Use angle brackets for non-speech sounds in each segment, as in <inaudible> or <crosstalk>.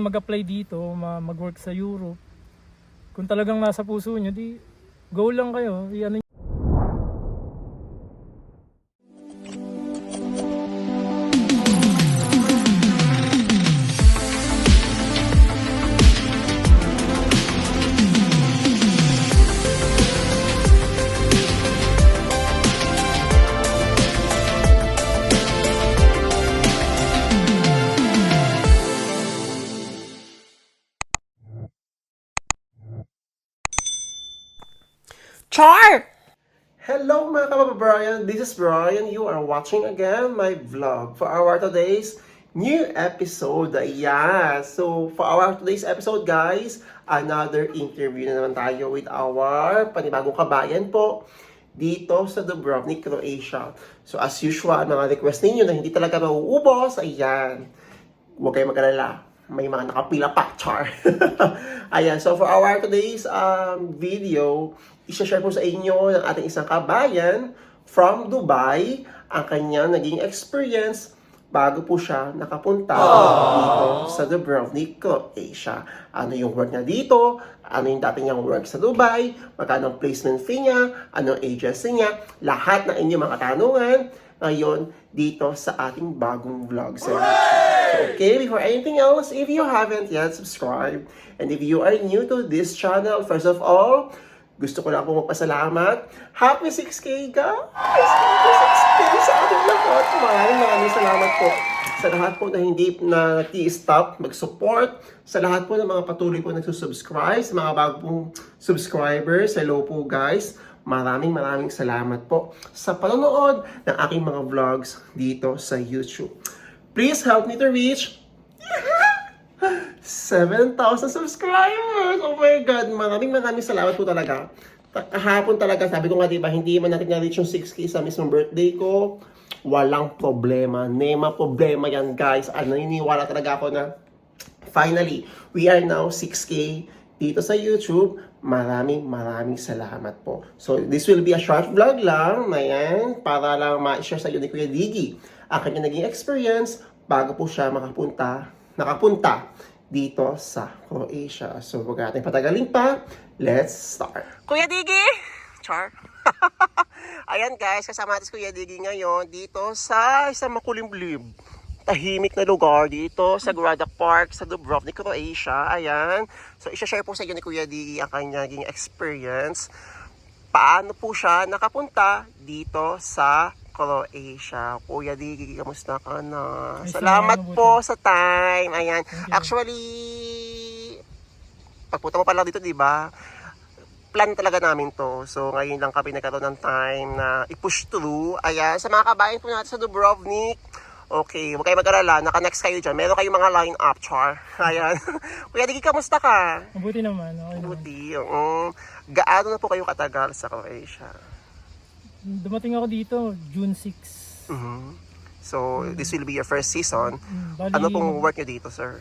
mag-apply dito, ma- mag-work sa Europe. Kung talagang nasa puso nyo, di go lang kayo. I- Hello mga kababayan, this is Brian. You are watching again my vlog for our today's new episode. Ayan. So, for our today's episode guys, another interview na naman tayo with our panibagong kabayan po dito sa Dubrovnik, Croatia. So, as usual, mga request ninyo na hindi talaga mauubos, ayan. Huwag kayong mag-alala. May mga nakapila pa, char. <laughs> Ayan, so for our today's um, video, isa-share po sa inyo ng ating isang kabayan from Dubai ang kanyang naging experience bago po siya nakapunta dito sa Dubrovnik, Croatia. Ano yung work niya dito? Ano yung dati niyang work sa Dubai? Magkano ang placement fee niya? Ano ang agency niya? Lahat na inyong mga katanungan ngayon dito sa ating bagong vlog sa YouTube. Okay, before anything else, if you haven't yet subscribed, and if you are new to this channel, first of all, gusto ko lang po magpasalamat. Happy 6K guys! Happy 6K sa ating lahat! Maraming maraming salamat po sa lahat po na hindi na nag-stop mag-support, sa lahat po ng mga patuloy po nagsusubscribe, sa mga bago pong subscribers, hello po guys. Maraming maraming salamat po sa panonood ng aking mga vlogs dito sa YouTube. Please help me to reach 7,000 subscribers! Oh my God! Maraming maraming salamat po talaga. Ta- Kahapon talaga, sabi ko nga diba, hindi man natin na-reach yung 6K sa mismong birthday ko. Walang problema. Nema problema yan, guys. Ano, naniniwala talaga ako na finally, we are now 6K dito sa YouTube. Maraming maraming salamat po. So, this will be a short vlog lang na yan para lang ma-share sa iyo ni Kuya Diggy ang kanyang naging experience bago po siya makapunta, nakapunta dito sa Croatia. So, huwag natin patagalin pa. Let's start. Kuya Diggy! Char. <laughs> Ayan guys, kasama natin si Kuya Diggy ngayon dito sa isang makulimlim tahimik na lugar dito sa Grada Park sa Dubrovnik, Croatia. Ayan. So, isa-share po sa inyo ni Kuya Diggy ang kanyang experience. Paano po siya nakapunta dito sa Croatia. Kuya Diggy, kamusta ka na? Ay, Salamat salamat, po sa time. Ayan. Actually, pagpunta mo pa lang dito, di ba? plan talaga namin to. So, ngayon lang kami nagkaroon ng time na i-push through. Ayan, sa mga kabayan po natin sa Dubrovnik, okay, huwag kayo mag-alala, naka-next kayo dyan. Meron kayong mga line-up, char. <laughs> Ayan. Kuya Digi, kamusta ka? Mabuti naman. Okay naman. Buti. oo. gaano na po kayo katagal sa Croatia? Dumating ako dito June 6. Mhm. So, this will be your first season. Mm, Bali, Ano pong work nyo dito, sir?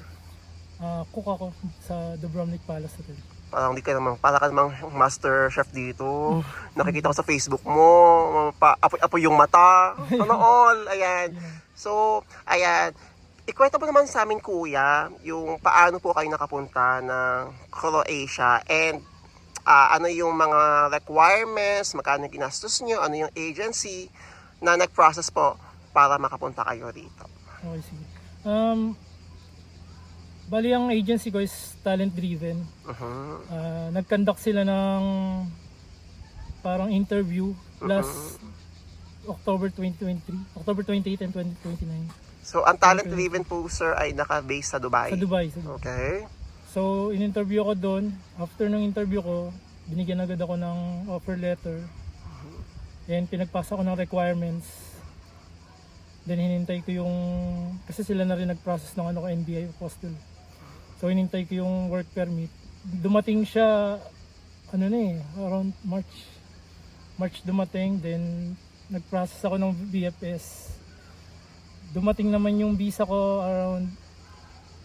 ah, cook ako sa Dubrovnik Palace Hotel. Parang hindi ka naman, para ka namang master chef dito. <laughs> Nakikita ko sa Facebook mo, pa, apoy-apoy yung mata. Ano <laughs> all, ayan. So, ayan. Ikwento mo naman sa amin, kuya, yung paano po kayo nakapunta ng Croatia and ah, ano yung mga requirements, magkano yung ginastos nyo, ano yung agency na nag-process po para makapunta kayo dito. Okay, sige. Um, bali ang agency ko is talent driven. Mhm. Ah, nag-conduct sila ng parang interview last October 2023, October 28 and 2029 So, ang talent driven po, sir, ay naka-base sa Dubai. sa Dubai. Sa Dubai. Okay. So, in-interview ko doon. After ng interview ko, binigyan agad ako ng offer letter. Then, pinagpasa ko ng requirements. Then, hinintay ko yung... Kasi sila na rin nag-process ng ano ko, NBI apostille. So, hinintay ko yung work permit. Dumating siya, ano na eh, around March. March dumating, then nag-process ako ng BFS. Dumating naman yung visa ko around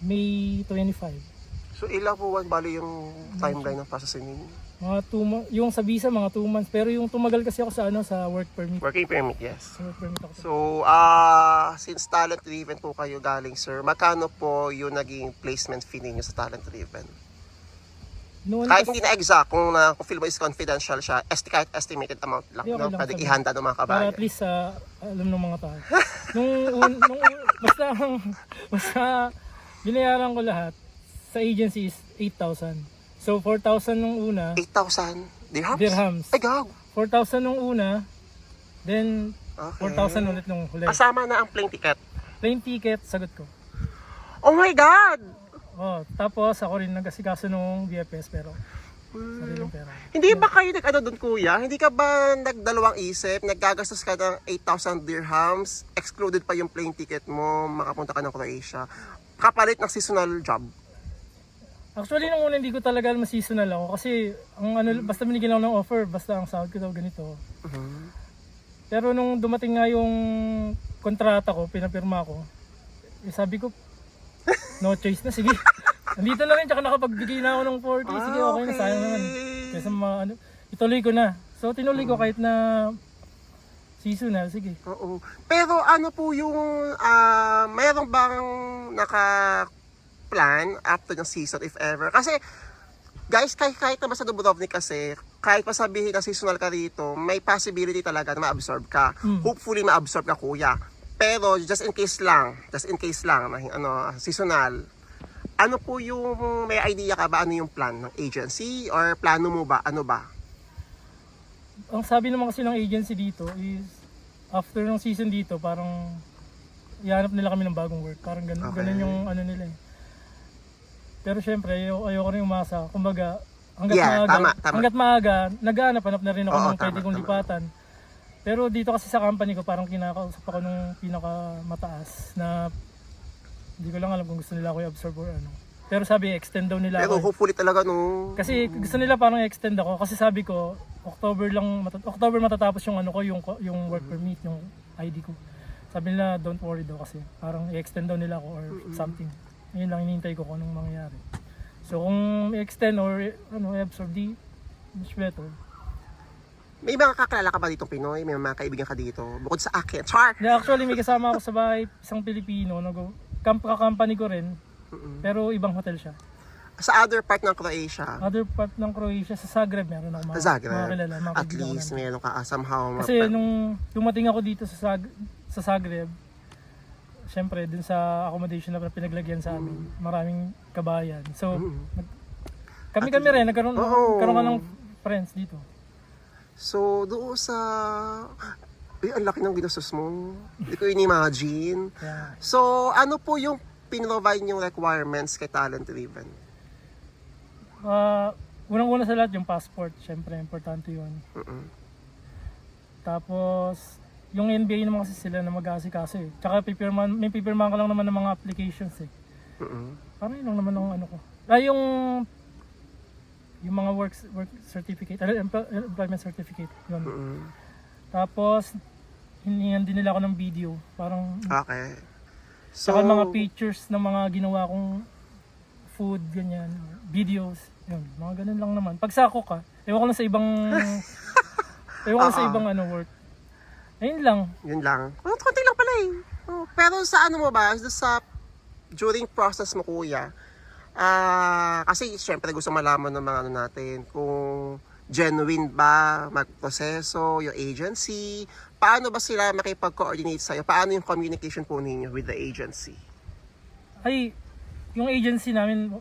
May 25. So, ilang po buwan bali yung timeline ng processing ninyo? Mga two mo- yung sa visa, mga 2 months. Pero yung tumagal kasi ako sa ano sa work permit. Working permit, yes. Sa work permit ako. So, ah since talent driven po kayo galing, sir, magkano po yung naging placement fee ninyo sa talent driven? Noon Kahit kasi- hindi na exact, kung, na, kung feel mo is confidential siya, esti, kahit estimated amount lang, Hindi, okay no? lang Pwede ihanda ng mga Para kabayan. at least sa alam ng mga tao. <laughs> nung, un- nung basta <laughs> basta binayaran ko lahat sa agency is 8,000. So 4,000 nung una, 8,000 dirhams? dirhams. Ay, gag. 4,000 nung una, then Okay. 4,000 ulit nung huli. Kasama na ang plane ticket. Plane ticket, sagot ko. Oh my God! Oh, tapos ako rin nag-asikaso nung BFS pero sariling pera. Hindi ba kayo nag-ano doon, kuya? Hindi ka ba nagdalawang isip? Naggagastos ka ng 8,000 dirhams, excluded pa yung plane ticket mo, makapunta ka ng Croatia, kapalit ng seasonal job. Actually, nung una hindi ko talaga alam seasonal ako kasi ang ano, basta binigyan ako ng offer, basta ang sahod ko daw ganito. Pero nung dumating nga yung kontrata ko, pinapirma ko, eh, sabi ko, no choice na, sige. <laughs> Nandito na rin, tsaka nakapagbigay na ako ng 40, sige, okay na, sayang naman. Kaysa mga ano, ituloy ko na. So, tinuloy ko kahit na seasonal, sige. Oo. Pero ano po yung, ah, mayroong bang naka-plan after ng season, if ever? Kasi, guys, kahit, kahit naman sa Dubrovnik kasi, kahit pa sabihin na seasonal ka rito, may possibility talaga na ma-absorb ka. Mm. Hopefully, ma-absorb ka, kuya. Pero, just in case lang, just in case lang, na, ano, seasonal, ano po yung, may idea ka ba, ano yung plan ng agency? Or plano mo ba, ano ba? Ang sabi naman kasi ng agency dito is, after ng season dito, parang, ihanap nila kami ng bagong work. Parang ganun, Okay. ganun yung ano nila eh. Pero syempre, ayoko, ayoko rin umasa. Kumbaga, hanggat Yeah, maaga, tama, tama. hanggat maaga, naghahanap-hanap na rin ako Oo, ng pwede kong lipatan. Pero dito kasi sa company ko, parang kinakausap ako nung pinakamataas na hindi ko lang alam kung gusto nila ako i-absorb or ano. Pero sabi, extend daw nila Pero ako. hopefully talaga, no? Kasi gusto nila parang extend ako kasi sabi ko October lang mata- October matatapos yung ano ko yung yung work permit yung ID ko. Sabi nila don't worry daw kasi parang i-extend daw nila ako or something. Yun lang hinihintay ko kung anong mangyayari. So kung i-extend or ano i-absorb di much better. May mga kakilala ka ba ditong Pinoy? May mga kaibigan ka dito? Bukod sa akin. Char! Yeah, actually may kasama ako sa bahay isang Pilipino nag camp ka company ko rin pero ibang hotel siya. Sa other part ng Croatia, Other part ng Croatia sa Zagreb meron ako mga, Zagreb, mga kilala, mga at kaibigan ko least meron ka ah, somehow. Kasi nung dumating ako dito sa Sag sa Zagreb, syempre dun sa accommodation na pinaglagyan sa amin, maraming kabayan. So, nag- kami-kami rin, nagkaroon. Oo. nagkaroon ka ng friends dito. So, doon sa... Uy, ang laki ng ginastos mo. Hindi ko in-imagine. Kaya, So, ano po yung pinrovide yung requirements kay Talent Driven? ah, unang-una sa lahat yung passport, syempre, importante yun. Mm-mm. Tapos, yung NBA naman kasi sila na mag-aasikaso eh. Tsaka pipirman, may pipirman ka lang naman ng mga applications eh. Mm-mm. Parang yun lang naman ang ano ko. Ah, yung yung mga work work certificate, ano, empl- employment certificate, yun. Mm-mm. Tapos hiningan din nila ako ng video, parang Okay. So, saka mga pictures ng mga ginawa kong food ganyan, videos, yun, mga ganun lang naman. Pag sako ka, ewan ko lang sa ibang <laughs> ewan ko lang sa Oo. ibang ano work. Ayun lang. Yun lang. Oh, konti lang pala eh. Oh, pero sa ano mo ba, sa during process mo kuya, ah kasi syempre gusto malaman ng mga ano natin kung genuine ba magproseso yung agency, paano ba sila makipag-coordinate sa'yo, paano yung communication po ninyo with the agency? Ay, yung agency namin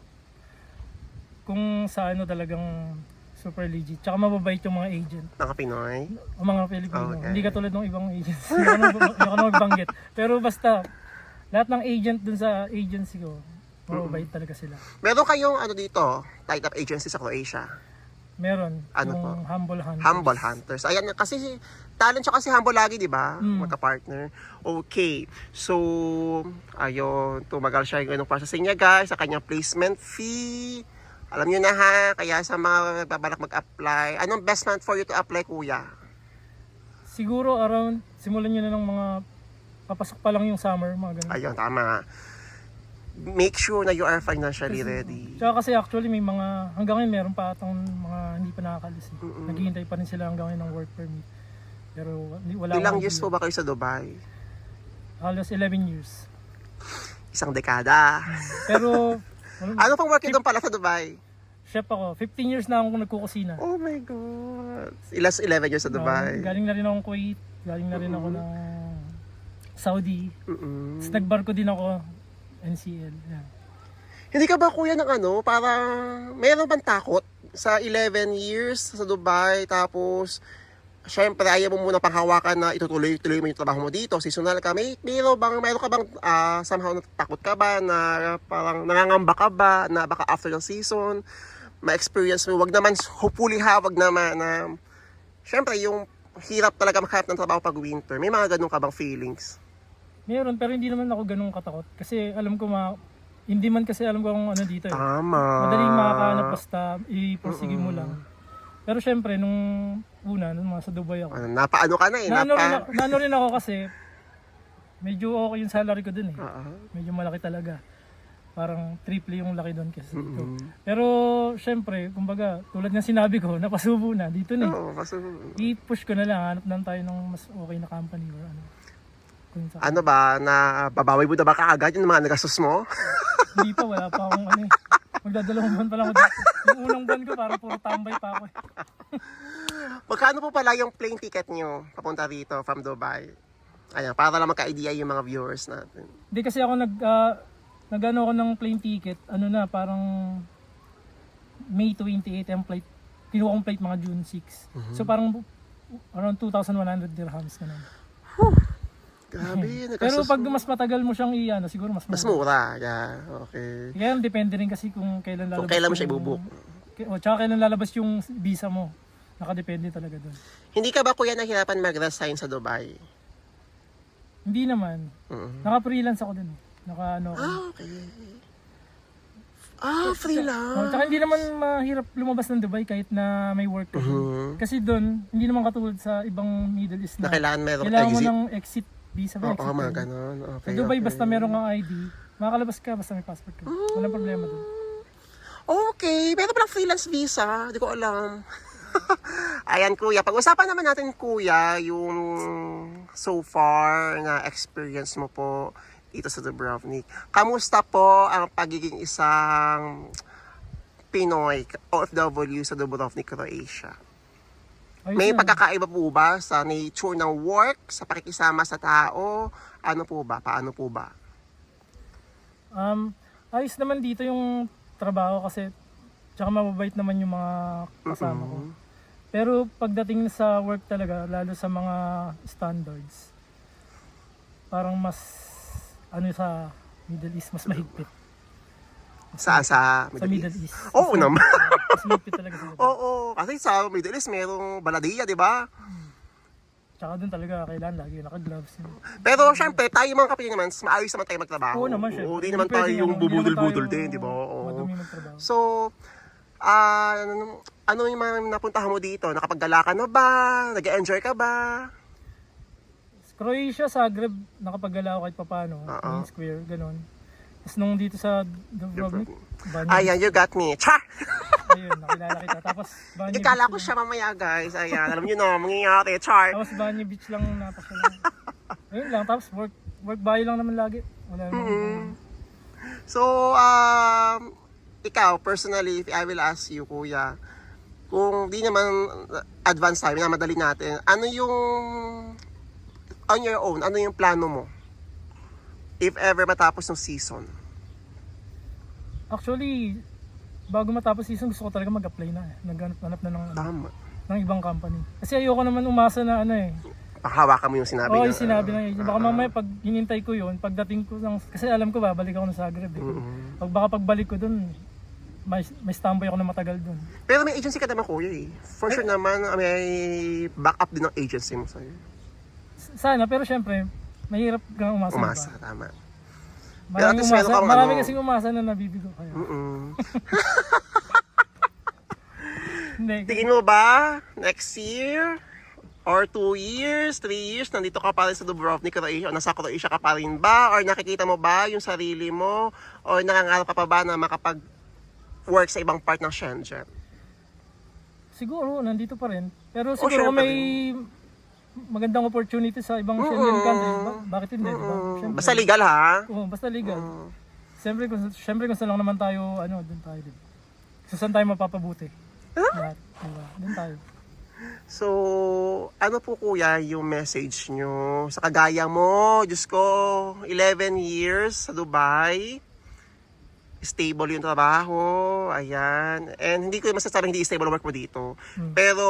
kung sa ano talagang super legit. Tsaka mababait yung mga agent. Mga Pinoy? O mga Pilipino. Okay. Hindi katulad ng ibang agents. Hindi ako magbanggit. Pero basta, lahat ng agent dun sa agency ko, mababait talaga sila. Meron kayong ano dito, tied up agency sa Croatia? Meron. Ano yung po? Humble Hunters. Humble Hunters. Ayan, kasi talent siya kasi humble lagi, di ba? Mm. Magka-partner. Okay. So, ayun, tumagal siya yung ganung processing niya, guys, sa kanyang placement fee. Alam niyo na ha, kaya sa mga nagbabalak mag-apply, anong best month for you to apply, kuya? Siguro around, simulan nyo na ng mga, papasok pa lang yung summer, mga ganun. Ayun, tama. make sure na you are financially ready. Tsaka kasi actually may mga, hanggang ngayon meron pa atang mga hindi pa nakakalis. Eh. Naghihintay pa rin sila hanggang ngayon ng work permit. Pero wala Ilang years po ba kayo sa Dubai? Halos 11 years. Isang dekada. Pero <laughs> ano, Ano pang work doon pala sa Dubai? Chef ako. 15 years na akong nagkukusina. Oh my God. Ilas 11 years sa Dubai. Um, galing na rin akong Kuwait. Galing na rin ako ng Saudi. Mm-mm. Tapos nagbarko din ako NCL. Yan. Hindi ka ba kuya ng ano, parang meron bang takot sa 11 years sa Dubai tapos syempre ayaw mo muna panghawakan na itutuloy-tuloy mo yung trabaho mo dito, seasonal ka, may meron bang, meron ka bang ah, somehow natakot ka ba na parang nangangamba ka ba na baka after ng season ma-experience mo, wag naman hopefully ha, wag naman na syempre yung hirap talaga makahanap ng trabaho pag winter, may mga ganun ka bang feelings? Meron, pero hindi naman ako ganun katakot. Kasi alam ko ma... Hindi man kasi alam ko kung ano dito eh. Tama. Madaling makakahanap basta i-persige mo lang. Pero syempre, nung una, nung mga sa Dubai ako, Ano, napaano ka na eh, naano rin, napa... ako, naano rin ako kasi medyo okay yung salary ko dun eh. Oo. Medyo malaki talaga. Parang triple yung laki doon kasi dito. Mm. Pero syempre, kumbaga, tulad ng sinabi ko, <laughs> napasubo na, dito na eh. Oo, kaso, I-push ko na lang, hanap lang tayo ng mas okay na company or ano. Kung sa, ano ba, na babawi mo na ba kaagad yung mga nagastos mo? <laughs> Hindi pa, wala pa akong ano eh. Magdadalawang buwan pa lang ako dito. Yung unang buwan ko, parang puro tambay pa ako eh. <laughs> Magkano po pala yung plane ticket nyo papunta rito from Dubai? Ayan, para lang magka-idea yung mga viewers natin. Hindi kasi ako nag, ah, nag-ano ako ng plane ticket, ano na, parang May 28 ang flight. Kinuha kong flight mga June 6. So parang around 2,100 dirhams ka na. Grabe, <laughs> Pero nagastos pag mas matagal mo siyang i-ano, siguro mas Mas mura. mura, yeah, okay. Kaya depende rin kasi kung kailan lalabas. Kung kailan mo siya yung- ibubuk. K- O, tsaka kailan lalabas yung visa mo. Nakadepende talaga doon. Hindi ka ba kuya nahirapan mag-resign sa Dubai? Hindi naman. Mm. Naka-freelance ako dun. Naka ano. Ah, okay. Ah, freelance. Oh, tsaka hindi naman mahirap lumabas ng Dubai kahit na may work ka. Mhm. Kasi doon, hindi naman katulad sa ibang Middle East Na na kailangan merong kailangan mo exit. ng exit visa ba? Oo, exit mga permit. ganon. Sa Okay, Dubai, okay. basta meron kang ID, makakalabas ka basta may passport ka. Walang problema doon. Okay, pero palang freelance visa, di ko alam. <laughs> Ayan kuya, pag-usapan naman natin kuya yung so far na experience mo po dito sa Dubrovnik. Kamusta po ang pagiging isang Pinoy OFW sa Dubrovnik, Croatia? Ayos May pagkakaiba po ba sa nature ng work, sa pakikisama sa tao? Ano po ba? Paano po ba? Um, ayos naman dito yung trabaho kasi tsaka mababait naman yung mga kasama ko. Pero pagdating sa work talaga, lalo sa mga standards, parang mas ano sa Middle East, mas mahigpit. Saan sa Sa Middle East. Oo Mas naman. Mas mahigpit talaga sila. Oo, kasi sa Middle East merong baladiya, di ba? Tsaka doon talaga kailangan lagi naka-gloves. yun. Pero syempre, tayo mga kapatid naman, maayos naman tayo magtrabaho. Oo naman syempre. Oo, di naman tayo yung ano, bubudol-budol din, di ba? Oo. So, ah, ano, ano yung mga napuntahan mo dito? Nakapaggala ka na ba? Nag-enjoy ka ba? Croatia, Zagreb, nakapaggala ako kahit papano. Oo. Main Square, ganun. Tapos nung dito sa Dubrovnik, Banyo. Ayan, you got me. Char! Ayun, nakilala kita. Tapos Banyo Ikala Beach ko lang. siya mamaya, guys. Ayan, alam nyo na, mangyayari. Char! Tapos Banyo Beach lang napasyalan. <laughs> Ayun lang, tapos work work bayo lang naman lagi. Wala naman. Mm. So, um, ikaw, personally, if I will ask you, kuya, kung di naman advance time, na madali natin, ano yung, on your own, ano yung plano mo? If ever matapos ng season. Actually, bago matapos season, gusto ko talaga mag-apply na. eh. Naghanap-hanap na ng, Tama. ng ibang company. Kasi ayoko naman umasa na ano eh. Pakahawakan mo yung sinabi Oo, ng- yung sinabi ng agent. Baka mamaya pag hinintay ko yun, pagdating ko ng, kasi alam ko babalik ako ng Zagreb eh. Mm-mm. Pag baka pagbalik ko dun, may, may standby ako na matagal dun. Pero may agency ka naman, kuya eh. For sure naman, may backup din ng agency mo sa'yo. Sana, pero syempre, mahirap kang umasa. Umasa, diba? tama. Maraming, Pero at least umasa, meron kang maraming ano- kasing umasa na nabibigo kaya. Mm-mm. <laughs> Hindi. Tingin mo ba, next year, Or two years, three years, nandito ka pa rin sa Dubrovnik, Croatia, o nasa Croatia ka pa rin ba? Or nakikita mo ba yung sarili mo? Or nangangarap ka pa ba na makapag-work sa ibang part ng Shenzhen? Siguro, nandito pa rin. Pero Oh, siguro syempre. may magandang opportunity sa ibang Schengen countries, ba- bakit hindi, di ba? Mm, Siyempre. Basta legal ha? Oo, basta legal. Mm. Siyempre kung, siyempre kung saan lang naman tayo, ano, doon tayo din. Kung saan tayo mapapabuti. Lahat, diba? Doon tayo. So, ano po kuya yung message nyo sa kagaya mo? Diyos ko, 11 years sa Dubai. Stable yung trabaho. Ayan. And hindi ko masasabing hindi stable work mo dito. Hmm. Pero,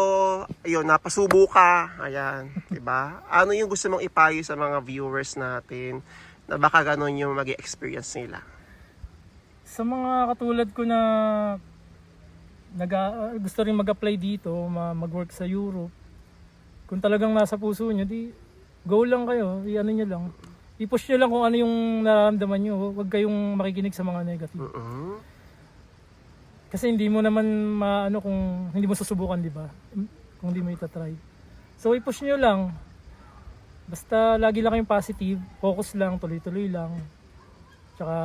ayun, napasubo ka. Ayan. 'di ba? Ano yung gusto mong ipayo sa mga viewers natin na baka ganun yung mag experience nila? Sa mga katulad ko na naga, gusto rin mag-apply dito, ma- mag-work sa Europe, kung talagang nasa puso nyo, di go lang kayo, i-ano nyo lang. I-push nyo lang kung ano yung nararamdaman nyo. Huwag kayong makikinig sa mga negative. Mm-mm. Kasi hindi mo naman maano kung hindi mo susubukan, di ba? Kung hindi mo itatry. So i-push nyo lang. Basta lagi lang kayong positive, focus lang, tuloy-tuloy lang. Tsaka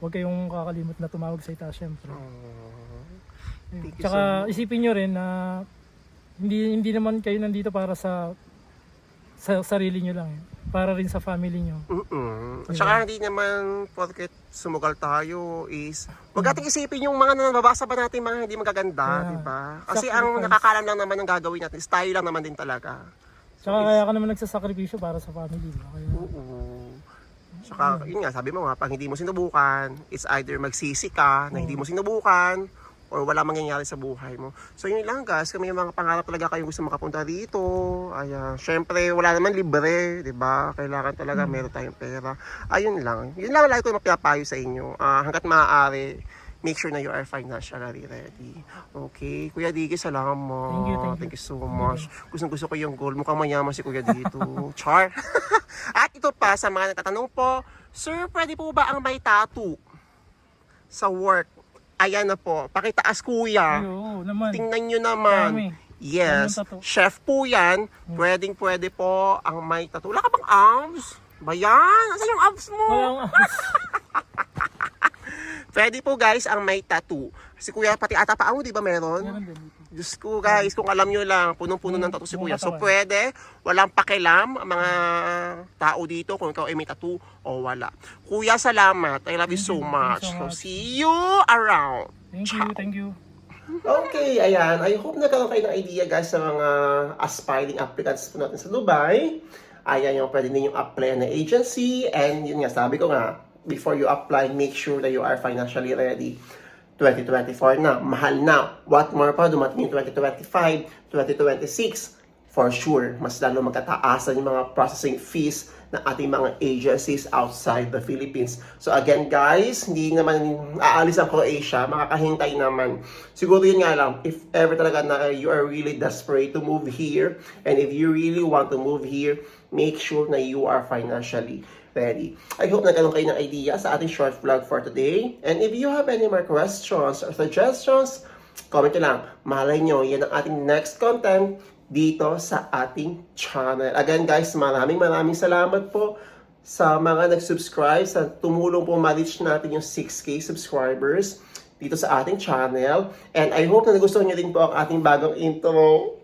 huwag kayong kakalimot na tumawag sa itaas syempre. You Tsaka isipin nyo rin na hindi hindi naman kayo nandito para sa sa sarili nyo lang. eh. Para rin sa family nyo. Mm-mm. At saka hindi naman porket sumugal tayo is wag nating isipin yung mga nababasa ba natin mga hindi magaganda, Yeah. di ba? Kasi ang Sacrifice. nakakalam lang naman ng gagawin natin is tayo lang naman din talaga. Tsaka kaya ka naman nagsasakripisyo para sa family. di ba? Kaya, Oo. Saka, yun nga, sabi mo nga, pag hindi mo sinubukan, it's either magsisi ka na hindi mo sinubukan, or wala mangyayari sa buhay mo. So yun lang guys, kung may mga pangarap talaga kayong gusto makapunta dito, ayan, syempre wala naman libre, di ba? Kailangan talaga meron tayong pera. Ayun lang. Yun lang lagi ko mapipapayo sa inyo. Ah, hanggat maaari, make sure na you are financially ready. Okay? Kuya Digi, salamat. Thank you, thank you. so much. Gustong gusto ko yung goal. Mukhang mayaman si Kuya dito. <laughs> Char. <laughs> At ito pa, sa mga nagtatanong po, Sir, pwede po ba ang may tattoo sa work? Ayan na po. Pakitaas kuya. Ay, oo naman. Tingnan nyo naman. Dami. Yes. Chef po yan. Pwedeng pwede po ang may tattoo. Wala ka bang abs? Ba yan? Asan yung abs mo? Walang <laughs> Pwede po guys ang may tattoo. Si kuya pati ata pa mo, di ba meron? Meron din. Diyos ko guys, kung alam nyo lang, punong-puno ng tattoo si kuya. So pwede, walang pakialam ang mga tao dito kung ikaw ay may tattoo o wala. Kuya, salamat. I love you so much. So see you around. Thank you, thank you. Okay, ayan. I hope nagkaroon kayo ng idea guys sa mga aspiring applicants po natin sa Dubai. Ayan yung pwede ninyong apply na agency. And yun nga, sabi ko nga, before you apply, make sure that you are financially ready. 2024 na, mahal na. What more pa, dumating yung 2025, 2026. For sure, mas lalo magkataasan yung mga processing fees ng ating mga agencies outside the Philippines. So again guys, hindi naman aalis ang Croatia, makakahintay naman. Siguro yun nga lang, if ever talaga na you are really desperate to move here, and if you really want to move here, make sure na you are financially ready. I hope nagkaroon kayo ng idea sa ating short vlog for today. And if you have any more questions or suggestions, comment lang. Malay nyo, yan ang ating next content dito sa ating channel. Again guys, maraming maraming salamat po sa mga nag-subscribe, sa tumulong po ma-reach natin yung 6K subscribers dito sa ating channel. And I hope na nagustuhan nyo din po ang ating bagong intro.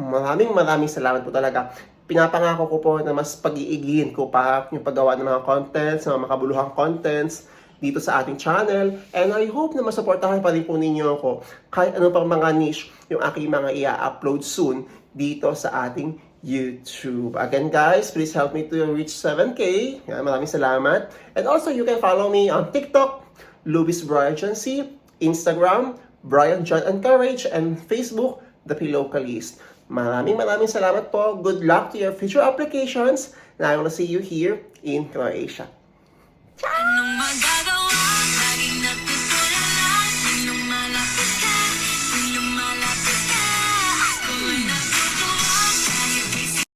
Maraming maraming salamat po talaga. Pinapangako ko po na mas pag-iigihin ko pa yung paggawa ng mga contents, mga makabuluhang contents dito sa ating channel. And I hope na masuportahan pa rin po ninyo ako kahit ano pang mga niche yung aking mga i-upload soon dito sa ating YouTube. Again guys, please help me to reach 7K. Yan, maraming salamat. And also, you can follow me on TikTok, Louis Brian Chancy, Instagram, Brian John and Courage, and Facebook, The Pillowcalist. Maraming maraming salamat po. Good luck to your future applications. And I will see you here in Croatia. Magagawa